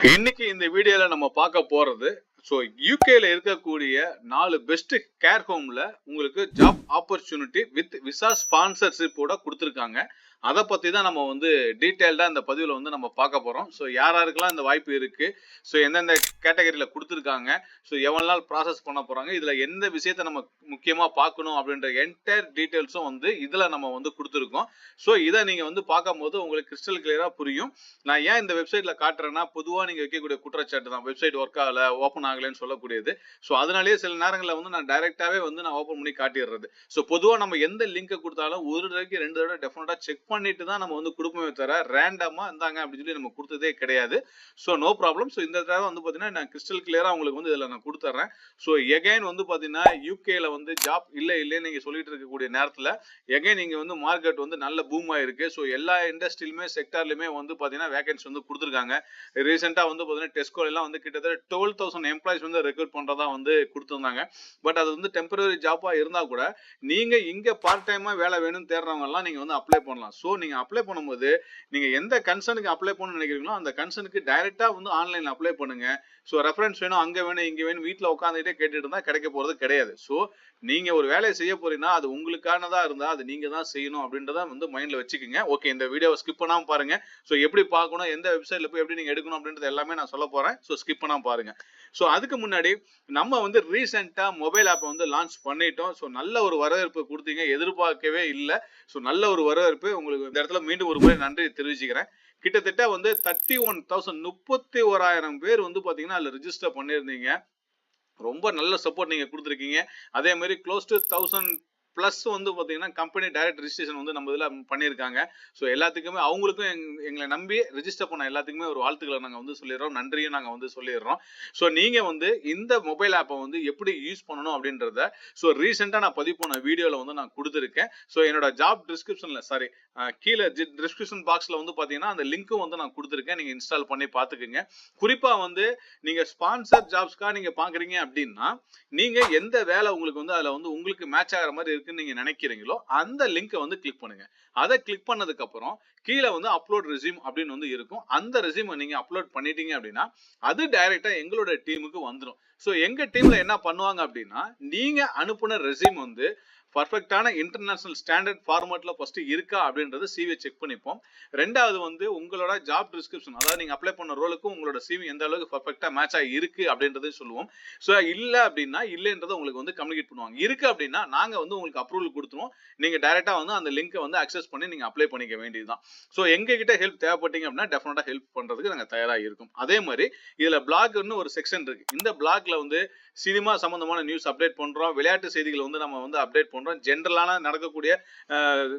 இன்னைக்கு இந்த வீடியோல நம்ம பார்க்க போறது ஸோ யூகேல இருக்கக்கூடிய நாலு பெஸ்ட் கேர் ஹோம்ல உங்களுக்கு ஜாப் ஆப்பர்ச்சுனிட்டி வித் விசா ஸ்பான்சர்ஷிப்போட கொடுத்துருக்காங்க. அதை பற்றி தான் நம்ம வந்து டீட்டெயில்டாக இந்த பதிவில் வந்து நம்ம பார்க்க போகிறோம் ஸோ யார் யாருக்கெல்லாம் இந்த வாய்ப்பு இருக்குது ஸோ எந்தெந்த கேட்டகரியில் கொடுத்துருக்காங்க? ஸோ எவ்வளோ நாள் ப்ராசஸ் பண்ண போகிறாங்க இதில் எந்த விஷயத்த நம்ம முக்கியமாக பார்க்கணும் அப்படின்ற என்டையர் டீட்டெயில்ஸும் வந்து இதில் நம்ம வந்து கொடுத்துருக்கோம். ஸோ இதை நீங்கள் வந்து பார்க்கும்போது உங்களுக்கு கிறிஸ்டல் கிளியராக புரியும். நான் ஏன் இந்த வெப்சைட்டில் காட்டுறேன்னா பொதுவாக நீங்கள் வைக்கக்கூடிய குற்றச்சாட்டு தான். வெப்சைட் ஒர்க் ஆகல ஓப்பன் ஆகலைன்னு சொல்லக்கூடியது. ஸோ அதனாலேயே சில நேரங்களில் வந்து நான் டைரெக்டாகவே வந்து நான் ஓப்பன் பண்ணி காட்டிடுறது. ஸோ பொதுவாக நம்ம எந்த லிங்கை கொடுத்தாலும் ஒரு தடவைக்கு ரெண்டு தடவை டெஃபினட்டாக செக் பண்ணிட்டு தான் நம்ம வந்து கொடுப்போமே தவிர ரேண்டமா இருந்தாங்க அப்படின்னு சொல்லி நம்ம கொடுத்ததே கிடையாது. ஸோ நோ ப்ராப்ளம் ஸோ இந்த தடவை வந்து பார்த்தீங்கன்னா நான் கிறிஸ்டல் கிளியரா உங்களுக்கு வந்து இதில் நான் கொடுத்துட்றேன் ஸோ எகைன் வந்து பார்த்தீங்கன்னா யூகேல வந்து ஜாப் இல்லை இல்லைன்னு நீங்கள் சொல்லிட்டு இருக்கக்கூடிய நேரத்தில் எகைன் நீங்கள் வந்து மார்க்கெட் வந்து நல்ல பூம் ஆயிருக்கு. ஸோ எல்லா இண்டஸ்ட்ரியிலுமே செக்டார்லயுமே வந்து பார்த்தீங்கன்னா வேகன்சி வந்து கொடுத்துருக்காங்க. ரீசெண்டாக வந்து பார்த்தீங்கன்னா டெஸ்கோ எல்லாம் வந்து கிட்டத்தட்ட டுவெல் தௌசண்ட் எம்ப்ளாயிஸ் வந்து ரெக்ரூட் பண்ணுறதா வந்து கொடுத்துருந்தாங்க. பட் அது வந்து டெம்பரரி ஜாப்பாக இருந்தால் கூட நீங்கள் இங்கே பார்ட் டைமாக வேலை வேணும்னு தேடுறவங்கலாம் நீங்கள் வந்து அப்ளை பண்ணலாம். ஸோ நீங்க அப்ளை பண்ணும்போது நீங்க எந்த கன்சர்னுக்கு அப்ளை பண்ணணும்னு நினைக்கிறீங்களோ அந்த கன்சர்னுக்கு டைரக்டா வந்து ஆன்லைன்ல அப்ளை பண்ணுங்க. ஸோ ரெஃபரன்ஸ் வேணும் அங்க வேணும் இங்க வேணும் வீட்டில் உட்காந்துட்டே கேட்டுட்டு இருந்தால் கிடைக்க போறது கிடையாது. ஸோ நீங்க ஒரு வேலையை செய்ய போறீங்கன்னா அது உங்களுக்கானதா இருந்தா அது நீங்க தான் செய்யணும் அப்படின்றத வந்து மைண்ட்ல வச்சுக்கோங்க. ஓகே இந்த வீடியோவை ஸ்கிப் பண்ணாம பாருங்க. ஸோ எப்படி பார்க்கணும் எந்த வெப்சைட்ல போய் எப்படி நீங்க எடுக்கணும் அப்படின்றது எல்லாமே நான் சொல்ல போறேன். ஸோ ஸ்கிப் பண்ணாம பாருங்க. ஸோ அதுக்கு முன்னாடி நம்ம வந்து ரீசெண்டா மொபைல் ஆப்பை வந்து லான்ச் பண்ணிட்டோம். ஸோ நல்ல ஒரு வரவேற்பு கொடுத்தீங்க. எதிர்பார்க்கவே இல்லை. ஸோ நல்ல ஒரு வரவேற்பு. உங்களுக்கு இந்த இடத்துல மீண்டும் ஒரு முறை நன்றி தெரிவிச்சுக்கிறேன். கிட்டத்தட்ட வந்து தேர்ட்டி ஒன் தௌசண்ட் முப்பத்தி ஓராயிரம் பேர் வந்து பார்த்தீங்கன்னா அதில் ரிஜிஸ்டர் பண்ணியிருந்தீங்க. ரொம்ப நல்ல சப்போர்ட் நீங்க கொடுத்துருக்கீங்க. அதே மாதிரி க்ளோஸ் டு தௌசண்ட் ப்ளஸ் வந்து பார்த்தீங்கன்னா கம்பெனி டைரக்ட் ரிஜிஸ்ட்ரேஷன் வந்து நம்ம இதில் பண்ணியிருக்காங்க. ஸோ எல்லாத்துக்குமே அவங்களுக்கும் எங் எங்களை நம்பி ரிஜிஸ்டர் பண்ண எல்லாத்துக்குமே ஒரு வாழ்த்துக்களை நாங்கள் வந்து சொல்லிடுறோம். நன்றியும் நாங்கள் வந்து சொல்லிடுறோம். ஸோ நீங்கள் வந்து இந்த மொபைல் ஆப்பை வந்து எப்படி யூஸ் பண்ணணும் அப்படின்றத ஸோ ரீசெண்டாக நான் பதிவு பண்ண வீடியோவில் வந்து நான் கொடுத்துருக்கேன். ஸோ என்னோட ஜாப் டிஸ்கிரிப்ஷனில் சாரி கீழே டிஸ்கிரிப்ஷன் பாக்ஸில் வந்து பார்த்தீங்கன்னா அந்த லிங்க்கும் வந்து நான் கொடுத்துருக்கேன். நீங்கள் இன்ஸ்டால் பண்ணி பார்த்துக்குங்க குறிப்பாக வந்து நீங்கள் ஸ்பான்சர் ஜாப்ஸ்க்காக நீங்கள் பார்க்குறீங்க அப்படின்னா நீங்கள் எந்த வேலை உங்களுக்கு வந்து அதில் வந்து உங்களுக்கு மேட்ச் ஆகிற மாதிரி இருக்குன்னு நீங்க நினைக்கிறீங்களோ அந்த லிங்கை வந்து கிளிக் பண்ணுங்க. அதை கிளிக் பண்ணதுக்கு அப்புறம் கீழே வந்து அப்லோட் ரெசியூம் அப்படின்னு வந்து இருக்கும். அந்த ரெசியூமை நீங்க அப்லோட் பண்ணிட்டீங்க அப்படின்னா அது டைரக்டா எங்களோட டீமுக்கு வந்துடும் ஸோ எங்கள் டீமில் என்ன பண்ணுவாங்க அப்படின்னா நீங்கள் அனுப்புன ரெசியூம் வந்து பர்ஃபெக்டான இன்டர்நேஷனல் ஸ்டாண்டர்ட் ஃபார்மேட்டில் ஃபஸ்ட்டு இருக்கா அப்படின்றத சிவி செக் பண்ணிப்போம். ரெண்டாவது வந்து உங்களோட ஜாப் டிஸ்கிரிப்ஷன் அதாவது நீங்கள் அப்ளை பண்ண ரோலுக்கும் உங்களோட சிவி எந்த அளவுக்கு பர்ஃபெக்டாக மேட்ச் ஆகி இருக்கு அப்படின்றதே சொல்லுவோம். ஸோ இல்லை அப்படின்னா இல்லைன்றத உங்களுக்கு வந்து கம்யூனிகேட் பண்ணுவாங்க. இருக்கு அப்படின்னா நாங்கள் வந்து உங்களுக்கு அப்ரூவல் கொடுத்துருவோம். நீங்கள் டேரெக்டாக வந்து அந்த லிங்கை வந்து அக்சஸ் பண்ணி நீங்கள் அப்ளை பண்ணிக்க வேண்டியதுதான். ஸோ எங்ககிட்ட ஹெல்ப் தேவைப்பட்டீங்க அப்படின்னா டெஃபினட்டாக ஹெல்ப் பண்ணுறதுக்கு நாங்கள் தயாராக இருக்கும். அதே மாதிரி இதில் பிளாக்னு ஒரு செக்ஷன் இருக்கு. இந்த பிளாக்ல வந்து சினிமா சம்பந்தமான நியூஸ் அப்டேட் பண்றோம். விளையாட்டு செய்திகள் வந்து நம்ம வந்து அப்டேட் பண்றோம். ஜென்ரலான நடக்கக்கூடிய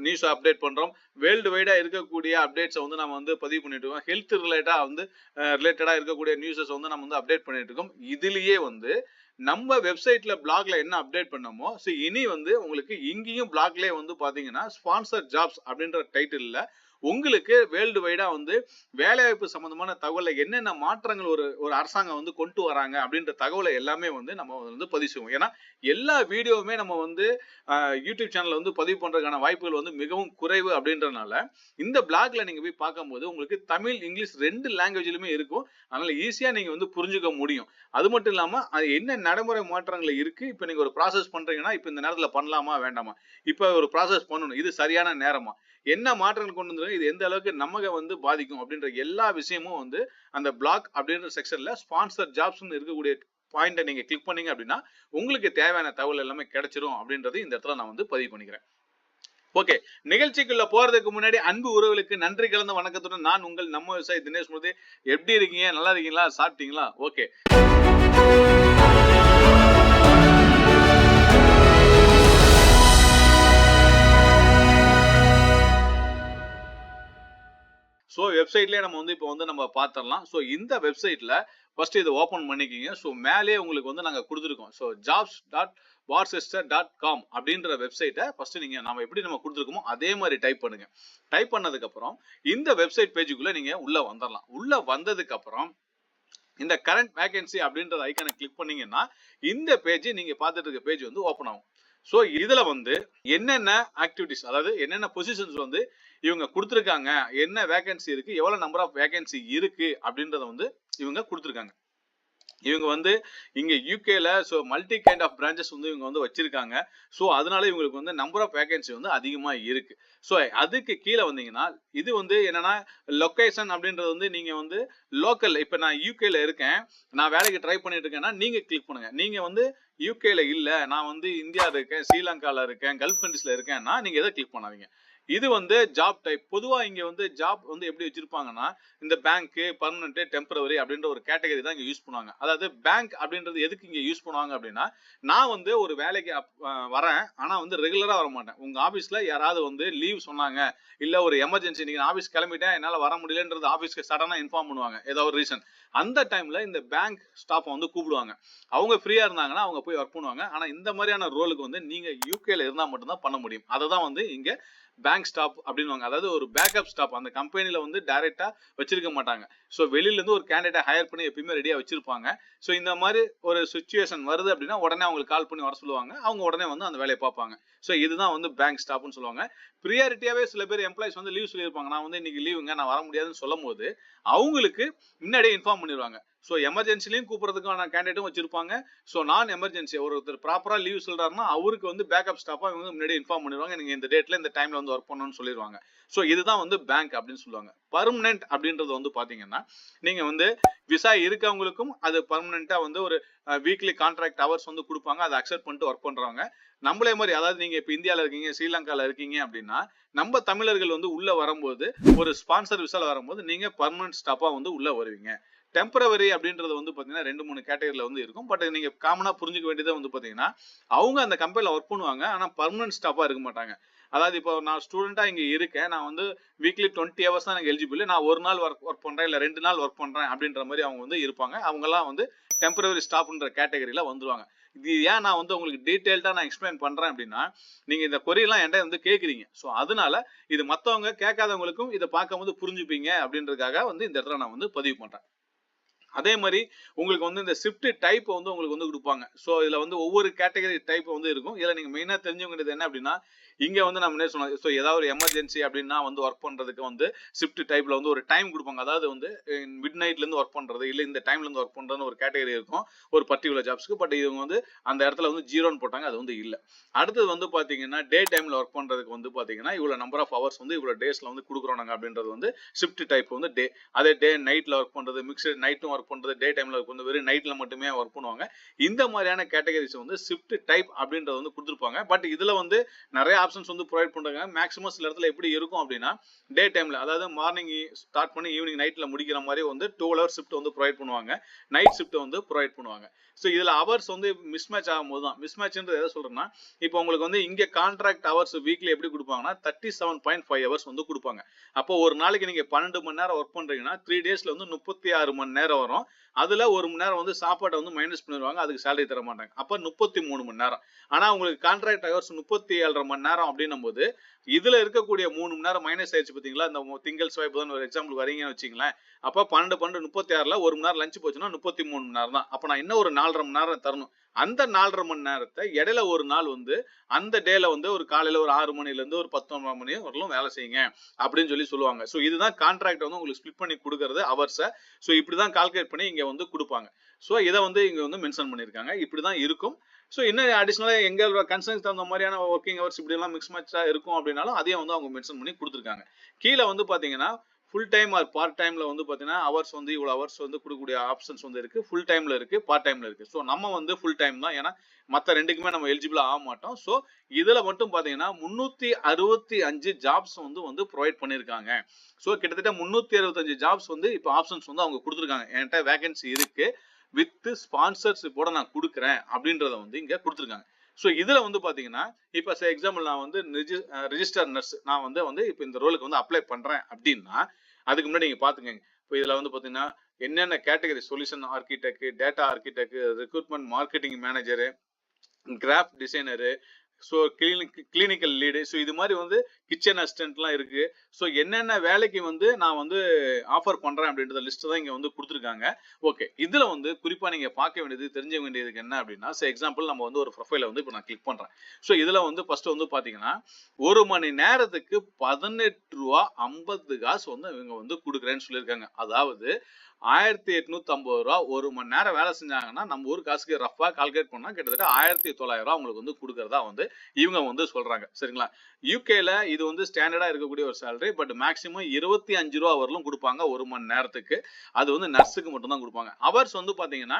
நியூஸ் அப்டேட் பண்றோம். வேர்ல்டு வைடா இருக்கக்கூடிய அப்டேட்ஸை வந்து நம்ம வந்து பதிவு பண்ணிட்டு இருக்கோம். ஹெல்த் ரிலேட்டா வந்து ரிலேட்டடா இருக்கக்கூடிய நியூஸஸ் வந்து நம்ம வந்து அப்டேட் பண்ணிட்டு இருக்கோம். இதுலயே வந்து நம்ம வெப்சைட்ல பிளாக்ல என்ன அப்டேட் பண்ணமோ ஸோ இனி வந்து உங்களுக்கு இங்கேயும் பிளாக்லேயே வந்து பாத்தீங்கன்னா ஸ்பான்சர் ஜாப்ஸ் அப்படின்ற டைட்டில்ல உங்களுக்கு வேர்ல்டு வைடா வந்து வேலைவாய்ப்பு சம்பந்தமான தகவலை என்னென்ன மாற்றங்கள் ஒரு ஒரு அரசாங்கம் வந்து கொண்டு வராங்க அப்படின்ற தகவலை எல்லாமே வந்து நம்ம வந்து பதிவு செய்வோம். ஏன்னா எல்லா வீடியோவுமே நம்ம வந்து யூடியூப் சேனலில் வந்து பதிவு பண்ணுறதுக்கான வாய்ப்புகள் வந்து மிகவும் குறைவு அப்படின்றனால இந்த பிளாக்ல நீங்கள் போய் பார்க்கும்போது உங்களுக்கு தமிழ் இங்கிலீஷ் ரெண்டு லாங்குவேஜ்லுமே இருக்கும். அதனால ஈஸியாக நீங்கள் வந்து புரிஞ்சுக்க முடியும். அது மட்டும் இல்லாமல் அது என்ன நடைமுறை மாற்றங்கள் இருக்குது இப்போ நீங்கள் ஒரு ப்ராசஸ் பண்ணுறீங்கன்னா இப்போ இந்த நேரத்தில் பண்ணலாமா வேண்டாமா? இப்போ ஒரு ப்ராசஸ் பண்ணணும் இது சரியான நேரமா? என்ன மாற்றங்கள் கொண்டு வந்து இது எந்த அளவுக்கு நமக்கு வந்து பாதிக்கும் அப்படின்ற எல்லா விஷயமும் வந்து அந்த பிளாக் அப்படின்ற செக்ஷனில் ஸ்பான்சர் ஜாப்ஸ்னு இருக்கக்கூடிய பாயிண்ட்டை நீங்க கிளிக் பண்ணீங்க அப்படின்னா உங்களுக்கு தேவையான தகவல் எல்லாமே கிடைச்சிரும் அப்படின்றது இந்த இடத்துல நான் வந்து பதிவு பண்ணிக்கிறேன். ஓகே நிகழ்ச்சிக்குள்ள போறதுக்கு முன்னாடி அன்பு உறவுகளுக்கு நன்றி கலந்த வணக்கத்துடன் நான் உங்கள் நம்ம விவசாயி தினேஷ் முருதி எப்படி இருக்கீங்க? நல்லா இருக்கீங்களா? சாப்பிட்டீங்களா? ஓகே ஸோ வெப்சைட்லேயே நம்ம வந்து இப்போ வந்து நம்ம பார்த்துடலாம். ஸோ இந்த வெப்சைட்டில் ஃபர்ஸ்ட் இதை ஓப்பன் பண்ணிக்கிங்க. ஸோ மேலே உங்களுக்கு வந்து நாங்கள் கொடுத்துருக்கோம். So jobs dot Worcester dot com அப்படின்ற வெப்சைட்டை ஃபஸ்ட்டு நீங்கள் நம்ம எப்படி நம்ம கொடுத்துருக்கோமோ அதே மாதிரி டைப் பண்ணுங்க. டைப் பண்ணதுக்கப்புறம் இந்த வெப்சைட் பேஜுக்குள்ளே நீங்கள் உள்ளே வந்துடலாம் உள்ளே வந்ததுக்கப்புறம் இந்த கரண்ட் வேகன்சி அப்படின்ற ஐக்கானை கிளிக் பண்ணீங்கன்னா இந்த பேஜ் நீங்கள் பார்த்துட்டு இருக்க பேஜ் வந்து ஓப்பன் ஆகும். ஸோ இதுல வந்து என்னென்ன ஆக்டிவிட்டிஸ் அதாவது என்னென்ன பொசிஷன்ஸ் வந்து இவங்க கொடுத்துருக்காங்க என்ன வேகன்சி இருக்கு எவ்வளவு நம்பர் ஆஃப் வேகன்சி இருக்கு அப்படின்றத வந்து இவங்க கொடுத்துருக்காங்க. இவங்க வந்து இங்க யூகேல so multi kind of branches வந்து இவங்க வந்து வச்சிருக்காங்க. ஸோ அதனால இவங்களுக்கு வந்து நம்பர் ஆஃப் வேகன்சி வந்து அதிகமா இருக்கு. ஸோ அதுக்கு கீழே வந்தீங்கன்னா இது வந்து என்னன்னா லொக்கேஷன் அப்படின்றது வந்து நீங்க வந்து லோக்கல் இப்போ நான் யூகேல இருக்கேன். நான் வேலைக்கு ட்ரை பண்ணிட்டு இருக்கேன்னா நீங்க கிளிக் பண்ணுங்க. நீங்க வந்து யூகேல இல்ல நான் வந்து இந்தியா இருக்கேன் ஸ்ரீலங்காவில் இருக்கேன் கல்ஃப் கண்ட்ரிஸ்ல இருக்கேன்னா நீங்க எதை கிளிக் பண்ணாதீங்க. இது வந்து ஜாப் டைப் பொதுவாக இங்கே வந்து ஜாப் வந்து எப்படி வச்சிருப்பாங்கன்னா இந்த பேங்க்கு பர்மனன்ட் டெம்பரவரி அப்படின்ற ஒரு கேட்டகரி தான் இங்கே யூஸ் பண்ணுவாங்க. அதாவது பேங்க் அப்படின்றது எதுக்கு இங்கே யூஸ் பண்ணுவாங்க அப்படின்னா நான் வந்து ஒரு வேலைக்கு வரேன் ஆனால் வந்து ரெகுலராக வர மாட்டேன் உங்கள் ஆஃபீஸில் யாராவது வந்து லீவ் சொன்னாங்க இல்லை ஒரு எமர்ஜென்சி நீங்கள் ஆஃபீஸ் கிளம்பிட்டேன் என்னால் வர முடியலன்றது ஆஃபீஸ்க்கு சடனாக இன்ஃபார்ம் பண்ணுவாங்க. ஏதாவது ஒரு ரீசன் அந்த டைம்ல இந்த பேங்க் ஸ்டாஃப் வந்து கூப்பிடுவாங்க. அவங்க ஃப்ரீயா இருந்தாங்கன்னா அவங்க போய் ஒர்க் பண்ணுவாங்க. ஆனா இந்த மாதிரியான ரோலுக்கு வந்து நீங்க யூகேல இருந்தா மட்டும்தான் பண்ண முடியும். அதை தான் வந்து இங்க பேங்க் ஸ்டாப் அப்படின்னுவாங்க. அதாவது ஒரு பேக்கப் ஸ்டாப் அந்த கம்பெனியில வந்து டைரக்டா வச்சிருக்க மாட்டாங்க. ஸோ வெளியில இருந்து ஒரு கேண்டிடேட் ஹையர் பண்ணி எப்பயுமே ரெடியா வச்சிருப்பாங்க. ஸோ இந்த மாதிரி ஒரு சுச்சுவேஷன் வருது அப்படின்னா உடனே அவங்களுக்கு கால் பண்ணி வர சொல்லுவாங்க. அவங்க உடனே வந்து அந்த வேலையை பார்ப்பாங்க. ஸோ இதுதான் வந்து பேங்க் ஸ்டாப்னு சொல்லுவாங்க. ப்ரியாரிட்டியாகவே சில பேர் எம்ப்ளாயிஸ் வந்து லீவ் சொல்லியிருப்பாங்க. நான் வந்து இன்னைக்கு லீவுங்க நான் வர முடியாதுன்னு சொல்லும் போது அவங்களுக்கு முன்னாடியே இன்ஃபார்ம் பண்ணிடுவாங்க ஸோ எமர்ஜென்சிலையும் கூப்பிடுறதுக்கான கேண்டிடேட்டும் வச்சிருப்பாங்க. ஸோ நான் எமர்ஜென்சி ஒருத்தர் ப்ராப்பரா லீவ் சொல்கிறாருன்னா அவருக்கு வந்து பேக்கப் ஸ்டாப்பா இவங்க முன்னாடி இன்ஃபார்ம் பண்ணிடுவாங்க. நீங்க இந்த டேட்ல இந்த டைம்ல வந்து ஒர்க் பண்ணணும்னு சொல்லிடுவாங்க. ஸோ இதுதான் வந்து பேங்க் அப்படின்னு சொல்லுவாங்க. பர்மனெண்ட் அப்படின்றது வந்து பாத்தீங்கன்னா நீங்க வந்து விசா இருக்கவங்களுக்கும் அது பர்மனெண்ட்டாக வந்து ஒரு வீக்லி கான்ட்ராக்ட் ஹவர்ஸ் வந்து கொடுப்பாங்க. அதை அக்செப்ட் பண்ணிட்டு ஒர்க் பண்றவங்க. நம்மளே மாதிரி அதாவது நீங்க இப்ப இந்தியால இருக்கீங்க ஸ்ரீலங்கால இருக்கீங்க அப்படின்னா நம்ம தமிழர்கள் வந்து உள்ள வரும்போது ஒரு ஸ்பான்சர் விசால வரும்போது நீங்க பர்மனெண்ட் ஸ்டாப்பா வந்து உள்ள வருவீங்க. டெம்பரவரி அப்படின்றது வந்து பார்த்தீங்கன்னா ரெண்டு மூணு கேட்டகரியில் வந்து இருக்கும். பட் நீங்க காமனா புரிஞ்சுக்க வேண்டியது வந்து பாத்தீங்கன்னா அவங்க அந்த கம்பெனியில் ஒர்க் பண்ணுவாங்க. ஆனா பர்மனன்ட் ஸ்டாஃபாக இருக்க மாட்டாங்க. அதாவது இப்போ நான் ஸ்டூடெண்டா இங்க இருக்கேன். நான் வந்து வீக்லி டுவெண்ட்டி ஹவர்ஸ் தான் எனக்கு எலிஜிபிள் நான் ஒரு நாள் ஒர்க் ஒர்க் பண்றேன். இல்ல ரெண்டு நாள் ஒர்க் பண்றேன் அப்படின்ற மாதிரி அவங்க வந்து இருப்பாங்க. அவங்க எல்லாம் வந்து டெம்பரவரி ஸ்டாஃப்ன்ற கேட்டகரியில வந்துருவாங்க. இது ஏன் நான் வந்து உங்களுக்கு டீட்டெயில்டாக நான் எக்ஸ்பிளைன் பண்றேன் அப்படின்னா நீங்க இந்த கொரியெல்லாம் என்கிட்ட வந்து கேக்குறீங்க. ஸோ அதனால இது மத்தவங்க கேட்காதவங்களுக்கும் இதை பார்க்கும்போது புரிஞ்சுப்பீங்க அப்படின்றதுக்காக வந்து இந்த இடத்துல நான் வந்து பதிவு பண்றேன். அதே மாதிரி உங்களுக்கு வந்து இந்த ஷிஃப்ட் டைப் வந்து உங்களுக்கு வந்து கொடுப்பாங்க. ஸோ இதில் வந்து ஒவ்வொரு கேட்டகரி டைப் வந்து இருக்கும். இதில் நீங்கள் மெயினாக தெரிஞ்சுக்க என்ன அப்படின்னா இங்க வந்து நம்ம என்ன சொன்னோம் ஸோ ஏதாவது ஒரு எமர்ஜென்சி அப்படின்னா வந்து ஒர்க் பண்றதுக்கு வந்து ஷிஃப்ட் டைப்ல வந்து ஒரு டைம் கொடுப்பாங்க. அதாவது வந்து மிட் நைட்ல இருந்து ஒர்க் பண்றது இல்லை இந்த டைம்ல இருந்து ஒர்க் பண்றதுன்னு ஒரு கேட்டகரி இருக்கும் ஒரு பர்டிகுலர் ஜாப்ஸ்க்கு பட் இவங்க வந்து அந்த இடத்துல வந்து ஜீரோன்னு போட்டாங்க அது வந்து இல்லை. அடுத்தது வந்து பாத்தீங்கன்னா டே டைம்ல ஒர்க் பண்றதுக்கு வந்து பாத்தீங்கன்னா இவ்வளவு நம்பர் ஆஃப் ஹவர்ஸ் வந்து இவ்வளவு டேஸ்ல வந்து கொடுக்குறோம் நாங்க அப்படின்றது வந்து ஷிஃப்ட் டைப் வந்து டே அதே டே நைட்ல ஒர்க் பண்றது மிக்சட் நைட்டும் ஒர்க் பண்றது டே டைம்ல ஒர்க் பண்ணுறது வெறும் நைட்ல மட்டுமே ஒர்க் பண்ணுவாங்க. இந்த மாதிரியான கேட்டகரிஸ் வந்து ஷிஃப்ட் டைப் அப்படின்றது வந்து கொடுத்துருப்பாங்க. பட் இதுல வந்து நிறைய ஆப்ஷன்ஸ் வந்து ப்ரொவைட் பண்ணுறாங்க மேக்ஸிமம் சில இடத்துல எப்படி இருக்கும் அப்படின்னா டே டைம்ல அதாவது மார்னிங் ஸ்டார்ட் e-, பண்ணி ஈவினிங் நைட்டில் முடிக்கிற மாதிரி வந்து டூ ஹவர் ஷிஃப்ட் வந்து ப்ரொவைட் பண்ணுவாங்க. நைட் ஷிஃப்ட் வந்து ப்ரொவைட் பண்ணுவாங்க. ஸோ இதில் ஹவர்ஸ் வந்து மிஸ் மேட்ச் ஆகும்போது தான். மிஸ் மேட்ச்ன்றது எதை சொல்றேன்னா இப்போ உங்களுக்கு வந்து இங்கே கான்ட்ராக்ட் ஹவர்ஸ் வீக்லி எப்படி கொடுப்பாங்கன்னா thirty seven point five hours வந்து கொடுப்பாங்க. அப்போ ஒரு நாளைக்கு நீங்கள் பன்னெண்டு மணி நேரம் ஒர்க் பண்ணுறீங்கன்னா த்ரீ டேஸ்ல வந்து முப்பத்தி ஆறு மணி நேரம் வரும். அதில் ஒரு மணி நேரம் வந்து சாப்பாட்டை வந்து மைனஸ் பண்ணிடுவாங்க. அதுக்கு சேலரி தர மாட்டாங்க. அப்போ முப்பத்தி மூணு மணி நேரம். ஆனால் உங்களுக்கு கான்ட்ராக்ட் ஹவர்ஸ் முப்பத்தி ஏழரை மணி நேரம் அப்படின்னும் போது இதுல இருக்கக்கூடிய மூணு மணி நேரம் மைனஸ் ஆயிடுச்சு பாத்தீங்களா? இந்த திங்கள் செவ்வாய் ஒரு எக்ஸாம்பிள் வரீங்கன்னு வச்சுங்களேன் அப்ப பன்னெண்டு பன்னெண்டு முப்பத்தி ஆறுல ஒரு மணி நேரம் லஞ்ச் போச்சுன்னா முப்பத்தி மூணு மணி நேரம் தான். அப்ப நான் இன்னும் ஒரு நாலரை மணி நேரம் தரணும். அந்த நாலரை மணி நேரத்தை இடையில ஒரு நாள் வந்து அந்த டேல வந்து ஒரு காலையில ஒரு ஆறு மணில இருந்து ஒரு பத்தொன்பது மணி வரலும் வேலை செய்யுங்க அப்படின்னு சொல்லி சொல்லுவாங்க. ஸோ இதுதான் கான்ட்ராக்ட் வந்து உங்களுக்கு ஸ்பிளிட் பண்ணி கொடுக்கறது அவர்ஸை ஸோ இப்படிதான் கால்குலேட் பண்ணி இங்க வந்து கொடுப்பாங்க. ஸோ இதை வந்து இங்க வந்து மென்ஷன் பண்ணியிருக்காங்க. இப்படிதான் இருக்கும். ஸோ இன்னும் அடிஷ்னலாக எங்களோட கன்சர்ன்ஸ் தகுந்த மாதிரியான ஒர்க்கிங் ஹவர்ஸ் இப்படிலாம் மிக்ஸ் மேட்சாக இருக்கும் அப்படின்னாலும் அதையும் வந்து அவங்க மென்ஷன் பண்ணி கொடுத்துருக்காங்க. கீழே வந்து பார்த்தீங்கன்னா ஃபுல் டைம் ஆர் பார்ட் டைமில் வந்து பார்த்தீங்கன்னா ஹவர்ஸ் வந்து இவ்வளோ ஹவர்ஸ் வந்து கொடுக்கக்கூடிய ஆப்ஷன்ஸ் வந்து இருக்குது ஃபுல் டைமில் இருக்குது பார்ட் டைமில் இருக்குது ஸோ நம்ம வந்து ஃபுல் டைம் தான். ஏன்னா மற்ற ரெண்டுக்குமே நம்ம எலிஜிபிள் ஆக மாட்டோம். ஸோ இதில் மட்டும் பார்த்தீங்கன்னா முந்நூற்றி அறுபத்தி அஞ்சு ஜாப்ஸ் வந்து வந்து ப்ரொவைட் பண்ணியிருக்காங்க ஸோ கிட்டத்தட்ட முந்நூற்றி அறுபத்தஞ்சு ஜாப்ஸ் வந்து இப்போ ஆப்ஷன்ஸ் வந்து அவங்க கொடுத்துருக்காங்க. என்கிட்ட வேகன்சி இருக்குது வித் ஸ்பான்சர்ஷிப்போட நான் கொடுக்குறேன் அப்படின்றத வந்து இங்கே கொடுத்துருக்காங்க. ஸோ இதில் வந்து பார்த்தீங்கன்னா இப்போ எக்ஸாம்பிள் நான் வந்து ரிஜிஸ்டர் நர்ஸ் நான் வந்து வந்து இப்போ இந்த ரோலுக்கு வந்து அப்ளை பண்றேன் அப்படின்னா அதுக்கு முன்னாடி நீங்கள் பார்த்துக்கங்க இப்போ இதில் வந்து பார்த்தீங்கன்னா என்னென்ன category solution architect data architect recruitment marketing manager graph designer so clinic clinical lead so இது மாதிரி வந்து கிச்சன் அசிஸ்டன்ட்லாம் இருக்குது ஸோ என்னென்ன வேலைக்கு வந்து நான் வந்து ஆஃபர் பண்ணுறேன் அப்படின்றத லிஸ்ட்டு தான் இங்கே வந்து கொடுத்துருக்காங்க. ஓகே இதில் வந்து குறிப்பாக நீங்கள் பார்க்க வேண்டியது தெரிஞ்ச வேண்டியதுக்கு என்ன அப்படின்னா ஸோ எக்ஸாம்பிள் நம்ம வந்து ஒரு ப்ரொஃபைல வந்து இப்போ நான் கிளிக் பண்ணுறேன் ஸோ இதில் வந்து ஃபஸ்ட்டு வந்து பார்த்தீங்கன்னா ஒரு மணி நேரத்துக்கு பதினெட்டு ரூபா ஐம்பது காசு வந்து இவங்க வந்து கொடுக்குறேன்னு சொல்லியிருக்காங்க. அதாவது ஆயிரத்தி எட்நூத்தி ஐம்பது ரூபா ஒரு மணி நேரம் வேலை செஞ்சாங்கன்னா நம்ம ஊர் காசுக்கு ரஃபா கால்குலேட் பண்ணா கிட்டத்தட்ட ஆயிரத்தி தொள்ளாயிரம் ரூபா உங்களுக்கு வந்து கொடுக்கறதா வந்து இவங்க வந்து சொல்றாங்க. சரிங்களா? யூகேல இது வந்து ஸ்டாண்டர்டா இருக்கக்கூடிய ஒரு சேலரி பட் மேக்ஸிமம் இருபத்தி அஞ்சு ரூபா வரலும் கொடுப்பாங்க ஒரு மணி நேரத்துக்கு. அது வந்து நர்ஸுக்கு மட்டும்தான் கொடுப்பாங்க. அவர்ஸ் வந்து பாத்தீங்கன்னா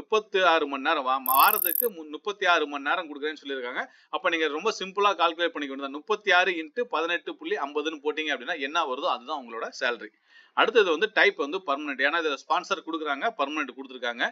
முப்பத்தி ஆறு மணி நேரம் வாரத்துக்கு முப்பத்தி ஆறு மணி நேரம் கொடுக்குறேன்னு சொல்லியிருக்காங்க. அப்ப நீங்க ரொம்ப சிம்பிளா கால்குலேட் பண்ணிக்க வேண்டியது முப்பத்தி ஆறு இன்ட்டு பதினெட்டு புள்ளி ஐம்பதுன்னு போட்டீங்க அப்படின்னா என்ன வருதோ அதுதான் உங்களோட சேலரி அடுத்தது வந்து டைப் வந்து பர்மனெண்ட் ஏன்னா இதில் ஸ்பான்சர் கொடுக்குறாங்க பர்மனெண்ட் கொடுத்துருக்காங்க.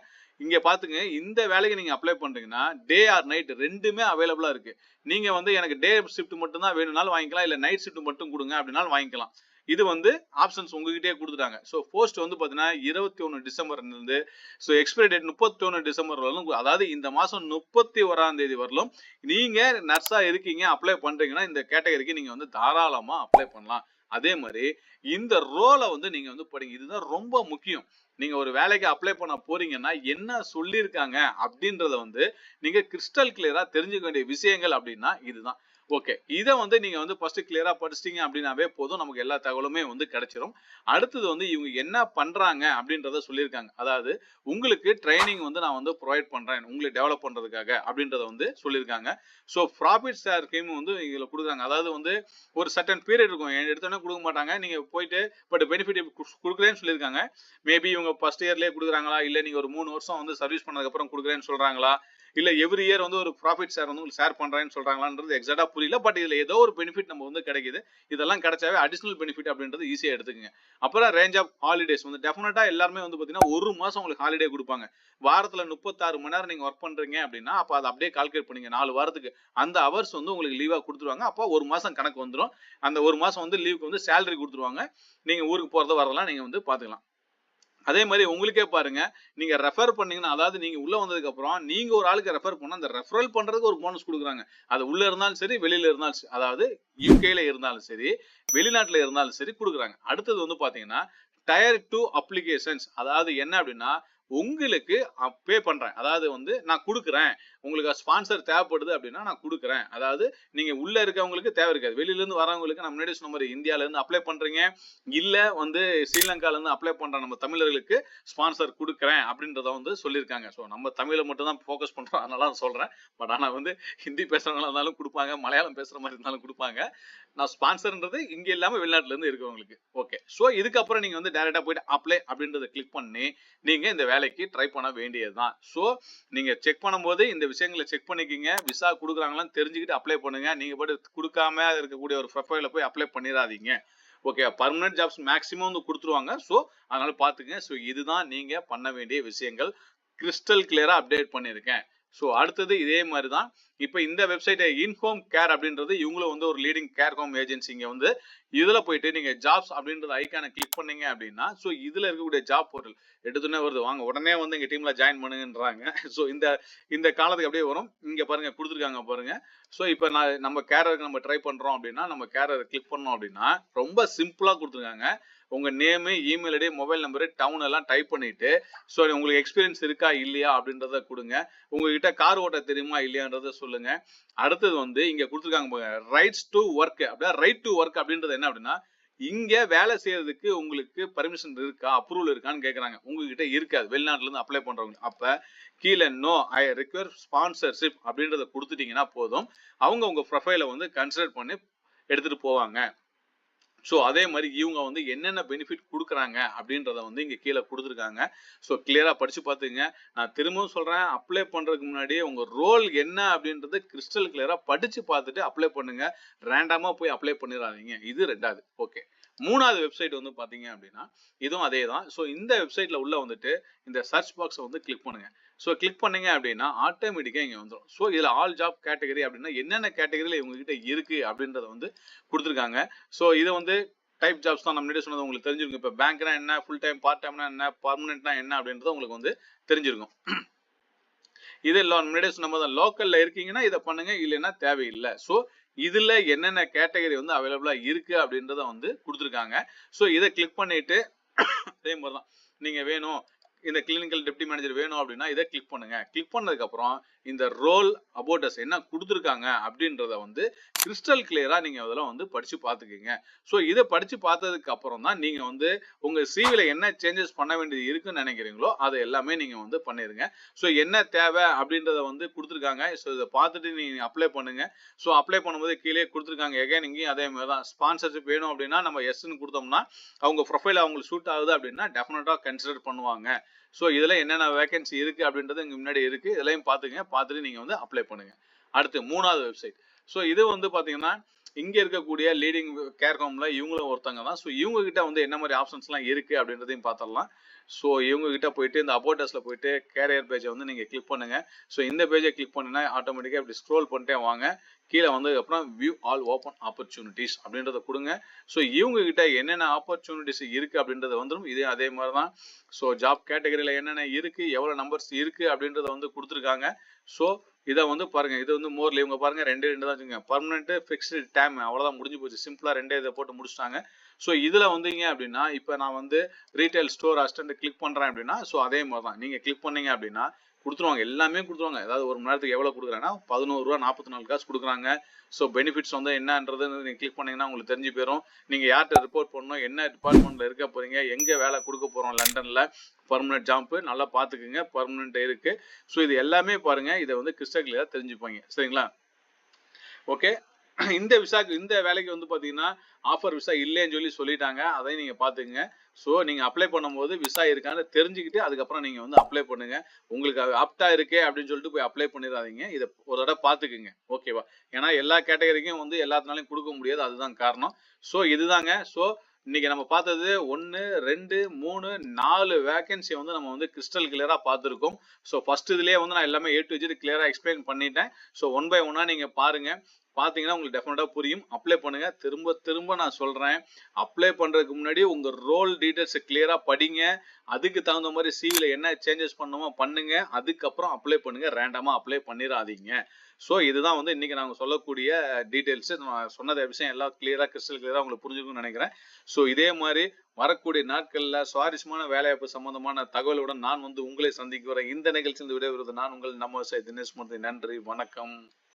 இங்கே பார்த்துங்க இந்த வேலைக்கு நீங்கள் அப்ளை பண்ணுறீங்கன்னா டே ஆர் நைட் ரெண்டுமே அவைலபிளாக இருக்குது நீங்கள் வந்து எனக்கு டே ஷிஃப்ட் மட்டும் தான் வேணும்னாலும் வாங்கிக்கலாம் இல்லை நைட் ஷிஃப்ட் மட்டும் கொடுங்க அப்படின்னாலும் வாங்கிக்கலாம். இது வந்து ஆப்ஷன்ஸ் உங்ககிட்டயே கொடுத்துட்டாங்க. ஸோ போஸ்ட் வந்து பார்த்தீங்கன்னா இருபத்தி ஒன்று டிசம்பர்லேருந்து ஸோ எக்ஸ்பைரி டேட் முப்பத்தி ஒன்று டிசம்பர் வரலும் அதாவது இந்த மாதம் முப்பத்தி ஓராம் தேதி வரலும் நீங்கள் நர்ஸாக இருக்கீங்க அப்ளை பண்ணுறீங்கன்னா இந்த கேட்டகரிக்கு நீங்கள் வந்து தாராளமாக அப்ளை பண்ணலாம். அதே மாதிரி இந்த ரோலை வந்து நீங்க வந்து படிங்க. இதுதான் ரொம்ப முக்கியம். நீங்க ஒரு வேலைக்கு அப்ளை பண்ண போறீங்கன்னா என்ன சொல்லியிருக்காங்க அப்படின்றத வந்து நீங்க கிறிஸ்டல் கிளியரா தெரிஞ்சுக்க வேண்டிய விஷயங்கள் அப்படின்னா இதுதான். ஓகே இதை வந்து நீங்க வந்து ஃபர்ஸ்ட் கிளியரா படிச்சிட்டீங்க அப்படின்னாவே போதும். நமக்கு எல்லா தகவலுமே வந்து கிடைச்சிரும். அடுத்தது வந்து இவங்க என்ன பண்றாங்க அப்படின்றத சொல்லியிருக்காங்க. அதாவது உங்களுக்கு ட்ரைனிங் வந்து நான் வந்து ப்ரொவைட் பண்றேன். உங்களை டெவலப் பண்றதுக்காக அப்படின்றத வந்து சொல்லியிருக்காங்க. ஸோ ப்ராஃபிட் ஷேர் ஸ்கீம் வந்து இதில் கொடுக்குறாங்க. அதாவது வந்து ஒரு சர்டன் பீரியட் இருக்கும். எடுத்தோடனே கொடுக்க மாட்டாங்க. நீங்க போயிட்டு பட் பெனிஃபிட் கொடுக்குறேன்னு சொல்லியிருக்காங்க. மேபி இவங்க ஃபர்ஸ்ட் இயர்லேயே கொடுக்குறாங்களா? இல்லை நீங்க ஒரு மூணு வருஷம் வந்து சர்வீஸ் பண்ணதுக்கப்புறம் கொடுக்குறேன்னு சொல்றாங்களா? இல்லை எவ்ரி இயர் வந்து ஒரு ப்ராஃபிட் ஷேர் வந்து உங்களுக்கு ஷேர் பண்ணுறேன்னு சொல்கிறாங்களான்றது எக்ஸாக்டாக புரியல. பட் இதில் ஏதோ ஒரு பெனிஃபிட் நம்ம வந்து கிடைக்குது. இதெல்லாம் கிடைச்சாவே அடிஷனல் பெனிஃபிட் அப்படின்றது ஈஸியாக எடுத்துக்கங்க. அப்புறம் ரேஞ்ச் ஆஃப் ஹாலிடேஸ் வந்து டெஃபினட்டாக எல்லாருமே வந்து பார்த்தீங்கன்னா ஒரு மாதம் உங்களுக்கு ஹாலிடே கொடுப்பாங்க. வாரத்தில் முப்பத்தாறு மணி நேரம் நீங்கள் ஒர்க் பண்ணுறீங்க அப்படின்னா அப்போ அதை அப்படியே கால்குலேட் பண்ணிங்க. நாலு வாரத்துக்கு. அந்த ஹவர்ஸ் வந்து உங்களுக்கு லீவாக கொடுத்துருவாங்க. அப்போ ஒரு மாதம் கணக்கு வந்துடும் அந்த ஒரு மாதம் வந்து லீவுக்கு வந்து சேலரி கொடுத்துருவாங்க. நீங்கள் ஊருக்கு போகிறத வரதெல்லாம் நீங்கள் வந்து பார்த்துக்கலாம் அதே மாதிரி உங்களுக்கே பாருங்க நீங்க ரெஃபர் பண்ணீங்கன்னா அதாவது நீங்க உள்ள வந்ததுக்கு அப்புறம் நீங்க ஒரு ஆளுக்கு ரெஃபர் பண்ணா அந்த ரெஃபரல் பண்றதுக்கு ஒரு போனஸ் கொடுக்குறாங்க. அது உள்ள இருந்தாலும் சரி வெளியில இருந்தாலும் சரி அதாவது யூகேல இருந்தாலும் சரி வெளிநாட்டுல இருந்தாலும் சரி கொடுக்குறாங்க. அடுத்தது வந்து பாத்தீங்கன்னா டயர் டூ அப்ளிகேஷன்ஸ் அதாவது என்ன அப்படின்னா உங்களுக்கு பே பண்றேன். அதாவது வந்து நான் கொடுக்குறேன். உங்களுக்கு ஸ்பான்சர் தேவைப்படுது அப்படின்னா நான் கொடுக்குறேன். அதாவது நீங்க உள்ள இருக்கவங்களுக்கு தேவை இருக்காது. வெளியிலேருந்து வரவங்களுக்கு நான் முன்னாடி சொன்ன மாதிரி இந்தியால இருந்து அப்ளை பண்றீங்க. இல்ல வந்து ஸ்ரீலங்கால இருந்து அப்ளை பண்ற நம்ம தமிழர்களுக்கு ஸ்பான்சர் கொடுக்குறேன் அப்படின்றத வந்து சொல்லியிருக்காங்க. ஸோ நம்ம தமிழை மட்டும் தான் ஃபோக்கஸ் பண்றோம். அதனால தான் சொல்றேன். பட் ஆனா வந்து ஹிந்தி பேசுறவங்களா இருந்தாலும் கொடுப்பாங்க. மலையாளம் பேசுற மாதிரி இருந்தாலும் கொடுப்பாங்க. நான் ஸ்பான்சர்ன்றது இங்க இல்லாம வெளிநாட்டுல இருந்து இருக்கவங்களுக்கு. ஓகே ஸோ இதுக்கப்புறம் நீங்க வந்து டைரக்டா போயிட்டு அப்ளை அப்படின்றத கிளிக் பண்ணி நீங்க இந்த வேலைக்கு ட்ரை பண்ண வேண்டியதுதான். ஸோ நீங்க செக் பண்ணும்போது இந்த விஷயங்களை செக் பண்ணிக்கிங்க. விசா கொடுக்குறாங்களான்னு தெரிஞ்சுக்கிட்டு அப்ளை பண்ணுங்க. நீங்க பாட்டு கொடுக்காம இருக்கக்கூடிய ஒரு ப்ரொஃபைல போய் அப்ளை பண்ணிடாதீங்க ஓகே பர்மனன்ட் ஜாப்ஸ் மேக்ஸிமம் வந்து கொடுத்துருவாங்க. ஸோ அதனால பாத்துங்க ஸோ இதுதான் நீங்க பண்ண வேண்டிய விஷயங்கள். கிறிஸ்டல் கிளியரா அப்டேட் பண்ணியிருக்கேன். ஸோ அடுத்தது இதே மாதிரி தான் இப்போ இந்த வெப்சைட் இன்ஹோம் கேர் அப்படின்றது இவங்களும் வந்து ஒரு லீடிங் கேர் ஹோம் ஏஜென்சிங்க வந்து இதில் போயிட்டு நீங்கள் ஜாப்ஸ் அப்படின்றது ஐக்கான கிளிக் பண்ணீங்க அப்படின்னா ஸோ இதில் இருக்கக்கூடிய ஜாப் போர்ட்டல் எடுத்துனே வருது. வாங்க உடனே வந்து எங்கள் டீமில் ஜாயின் பண்ணுங்கன்றாங்க. ஸோ இந்த இந்த காலத்துக்கு அப்படியே வரும். இங்கே பாருங்க கொடுத்துருக்காங்க பாருங்க. ஸோ இப்போ நான் நம்ம கேரருக்கு நம்ம ட்ரை பண்ணுறோம் அப்படின்னா நம்ம கேரரை கிளிக் பண்ணோம் அப்படின்னா ரொம்ப சிம்பிளாக கொடுத்துருக்காங்க. உங்க name email ID mobile number down எல்லாம் டைப் பண்ணிட்டு ஸோ உங்களுக்கு எக்ஸ்பீரியன்ஸ் இருக்கா? இல்லையா? அப்படின்றத கொடுங்க. உங்ககிட்ட கார் ஓட்ட தெரியுமா? இல்லையான்றத சொல்லுங்க. அடுத்தது வந்து இங்க கொடுத்துருக்காங்க ரைட்ஸ் டு ஒர்க் அப்படின்னா ரைட் டு ஒர்க் அப்படின்றது என்ன அப்படின்னா இங்க வேலை செய்யறதுக்கு உங்களுக்கு பர்மிஷன் இருக்கா? அப்ரூவல் இருக்கான்னு கேட்கறாங்க உங்ககிட்ட இருக்காது. வெளிநாட்டுல இருந்து அப்ளை பண்றவங்க. அப்ப கீழே நோ ஐ ரெக்வயர் ஸ்பான்சர்ஷிப் அப்படின்றத கொடுத்துட்டீங்கன்னா போதும். அவங்க உங்க ப்ரொஃபைலை வந்து கன்சிடர் பண்ணி எடுத்துட்டு போவாங்க. ஸோ அதே மாதிரி இவங்க வந்து என்னென்ன பெனிஃபிட் கொடுக்குறாங்க அப்படின்றத வந்து இங்கே கீழே கொடுத்துருக்காங்க. ஸோ கிளியராக படித்து பார்த்துங்க நான் திரும்பவும் சொல்கிறேன் அப்ளை பண்ணுறதுக்கு முன்னாடியே உங்கள் ரோல் என்ன அப்படின்றத கிறிஸ்டல் கிளியராக படித்து பார்த்துட்டு அப்ளை பண்ணுங்க. ரேண்டமாக போய் அப்ளை பண்ணிடாதீங்க இது ரெண்டாவது. ஓகே மூணாவது வெப்சைட் வந்து பார்த்தீங்க அப்படின்னா இதுவும் அதே தான் ஸோ இந்த வெப்சைட்டில் உள்ள வந்துட்டு இந்த சர்ச் பாக்ஸை வந்து கிளிக் பண்ணுங்க. ஸோ கிளிக் பண்ணீங்க அப்படின்னா ஆட்டோமேட்டிக்காக இங்கே வந்துடும் ஸோ இதில் ஆல் ஜாப் கேட்டகரி அப்படின்னா என்னென்ன கேட்டகரியில் இவங்ககிட்ட இருக்கு அப்படின்றத வந்து கொடுத்துருக்காங்க. ஸோ இதை வந்து டைப் ஜாப்ஸ் தான். நம்ம முன்னாடி சொன்னது உங்களுக்கு தெரிஞ்சிருக்கும். இப்போ பேங்க்னா என்ன ஃபுல் டைம் பார்ட் டைம்னா என்ன பர்மனெண்ட்னா என்ன அப்படின்றது உங்களுக்கு வந்து தெரிஞ்சிருக்கும். இது முன்னாடியே சொன்ன மாதிரி லோக்கல்ல இருக்கீங்கன்னா இதை பண்ணுங்க இல்லைன்னா தேவையில்லை. ஸோ இதுல என்னென்ன கேட்டகரி வந்து அவைலபிளா இருக்கு அப்படின்றத வந்து கொடுத்துருக்காங்க. ஸோ இதை கிளிக் பண்ணிட்டு அதே மாதிரி தான் நீங்க வேணும் இந்த கிளினிக்கல் டெப்டி மேனேஜர் வேணும் அப்படின்னா இதை கிளிக் பண்ணுங்க. கிளிக் பண்ணதுக்கு அப்புறம் இந்த ரோல் அபோட்டஸ் என்ன கொடுத்துருக்காங்க அப்படின்றத வந்து கிறிஸ்டல் கிளியரா நீங்க அதெல்லாம் வந்து படிச்சு பார்த்துக்கீங்க. ஸோ இதை படிச்சு பார்த்ததுக்கு அப்புறம் தான் நீங்க வந்து உங்க சிவில என்ன சேஞ்சஸ் பண்ண வேண்டியது இருக்குன்னு நினைக்கிறீங்களோ அதை எல்லாமே நீங்க வந்து பண்ணிருங்க. ஸோ என்ன தேவை அப்படின்றத வந்து கொடுத்துருக்காங்க. ஸோ இதை பார்த்துட்டு நீங்க அப்ளை பண்ணுங்க. ஸோ அப்ளை பண்ணும்போது கீழே கொடுத்துருக்காங்க. எகைன் இங்கேயும் அதே மாதிரி தான். ஸ்பான்சர்ஷிப் வேணும் அப்படின்னா நம்ம எஸ்ன்னு கொடுத்தோம்னா அவங்க ப்ரொஃபைல் அவங்களுக்கு சூட் ஆகுது அப்படின்னா டெஃபினட்டா கன்சிடர் பண்ணுவாங்க. ஸோ இதில் என்னென்ன வேகன்சி இருக்கு அப்படின்றது இங்க முன்னாடி இருக்கு. இதெல்லாம் பார்த்துங்க பார்த்துட்டு நீங்கள் வந்து அப்ளை பண்ணுங்க. அடுத்து மூணாவது வெப்சைட் ஸோ இது வந்து பார்த்தீங்கன்னா இங்கே இருக்கக்கூடிய லீடிங் கேர் ஹோம்ல இவங்களும் ஒருத்தங்க தான். ஸோ இவங்ககிட்ட வந்து என்ன மாதிரி ஆப்ஷன்ஸ்லாம் இருக்குது இருக்கு அப்படின்றதையும் பார்த்துடலாம் ஸோ இவங்ககிட்ட போயிட்டு இந்த அபோட்டஸ்ல போயிட்டு கேரியர் பேஜை வந்து நீங்க கிளிக் பண்ணுங்க. ஸோ இந்த பேஜை கிளிக் பண்ணினா ஆட்டோமேட்டிக்காக இப்படி ஸ்க்ரோல் பண்ணிட்டே வாங்க. கீழே வந்ததுக்கு அப்புறம் வியூ ஆல் ஓப்பன் ஆப்பர்ச்சுனிட்டிஸ் அப்படின்றத கொடுங்க. ஸோ இவங்க கிட்ட என்னென்ன ஆப்பர்ச்சுனிட்டிஸ் இருக்கு அப்படின்றத வந்துடும் இதே அதே மாதிரி தான் ஸோ ஜாப் கேட்டகரியில் என்னென்ன இருக்கு எவ்வளோ நம்பர்ஸ் இருக்கு அப்படின்றத வந்து கொடுத்துருக்காங்க. ஸோ இதை வந்து பாருங்க. இது வந்து மோர்ல இவங்க பாருங்க. ரெண்டு ரெண்டு தான் வச்சுக்கோங்க பர்மனெண்ட் ஃபிக்ஸ்டு டைம் அவ்வளோதான் முடிஞ்சு போச்சு. சிம்பிளா ரெண்டே இதை போட்டு முடிச்சிட்டாங்க. ஸோ இதில் வந்தீங்க அப்படின்னா இப்போ நான் வந்து ரீட்டைல் ஸ்டோர் அசிஸ்டன்ட் கிளிக் பண்ணுறேன் அப்படின்னா ஸோ அதே மாதிரி தான் நீங்கள் கிளிக் பண்ணீங்க அப்படின்னா கொடுத்துருவாங்க. எல்லாமே கொடுத்துருவாங்க. ஏதாவது ஒரு மணி நேரத்துக்கு எவ்வளோ கொடுக்குறாங்கன்னா பதினோரு ரூபா நாற்பத்தி நாலு காசு கொடுக்குறாங்க. ஸோ பெனிஃபிட்ஸ் வந்து என்னன்றது நீங்கள் கிளிக் பண்ணீங்கன்னா உங்களுக்கு தெரிஞ்சு போயிடும் நீங்கள் யார்கிட்ட ரிப்போர்ட் பண்ணணும் என்ன டிபார்ட்மெண்ட்டில் இருக்க போகிறீங்க எங்கே வேலை கொடுக்க போகிறோம் லண்டனில் பர்மனெண்ட் ஜாம்பு நல்லா பார்த்துக்குங்க பர்மனெண்ட் இருக்குது ஸோ இது எல்லாமே பாருங்கள் இதை வந்து கிறிஸ்டல் தெரிஞ்சுப்பாங்க. சரிங்களா? ஓகே இந்த விசாக்கு இந்த வேலைக்கு வந்து பார்த்தீங்கன்னா ஆஃபர் விசா இல்லைன்னு சொல்லி சொல்லிட்டாங்க. அதையும் நீங்கள் பார்த்துக்குங்க ஸோ நீங்கள் அப்ளை பண்ணும்போது விசா இருக்கான்னு தெரிஞ்சுக்கிட்டு அதுக்கப்புறம் நீங்கள் வந்து அப்ளை பண்ணுங்க. உங்களுக்கு அது ஆப்டா இருக்கே அப்படின்னு சொல்லிட்டு போய் அப்ளை பண்ணிடாதீங்க. இதை ஒரு தடவை பார்த்துக்குங்க ஓகேவா ஏன்னா எல்லா கேட்டகரிக்கும் வந்து எல்லாத்தினாலையும் கொடுக்க முடியாது. அதுதான் காரணம். ஸோ இதுதாங்க. ஸோ இன்னைக்கு நம்ம பார்த்தது ஒன்று ரெண்டு மூணு நாலு வேகன்சி வந்து நம்ம வந்து கிறிஸ்டல் கிளியராக பார்த்துருக்கோம் ஸோ ஃபர்ஸ்ட் இதுலேயே வந்து நான் எல்லாமே ஏ டு ஜெட் கிளியராக எக்ஸ்பிளைன் பண்ணிட்டேன். ஸோ ஒன் பை ஒன்னாக நீங்கள் பாருங்கள் பார்த்தீங்கன்னா உங்களுக்கு டெஃபினட்டாக புரியும். அப்ளை பண்ணுங்க. திரும்ப திரும்ப நான் சொல்றேன். அப்ளை பண்றதுக்கு முன்னாடி உங்க ரோல் டீட்டெயில்ஸை கிளியரா படிங்க. அதுக்கு தகுந்த மாதிரி சிவில என்ன சேஞ்சஸ் பண்ணுமோ பண்ணுங்க. அதுக்கப்புறம் அப்ளை பண்ணுங்க. ரேண்டமாக அப்ளை பண்ணிடாதீங்க ஸோ இதுதான் வந்து இன்னைக்கு நாங்கள் சொல்லக்கூடிய டீட்டெயில்ஸு நான் சொன்னதை விஷயம் எல்லாம் கிளியராக கிறிஸ்டல் கிளியராக உங்களுக்கு புரிஞ்சுக்கணும்னு நினைக்கிறேன். ஸோ இதே மாதிரி வரக்கூடிய நாட்களில் சுவாரஸ்யமான வேலைவாய்ப்பு சம்பந்தமான தகவலுடன் நான் வந்து உங்களை சந்திக்கிறேன் இந்த நிகழ்ச்சியில் விடைபெறுவது நான் உங்கள் நம்ம தினேஷ் மூர்த்தி. நன்றி. வணக்கம்.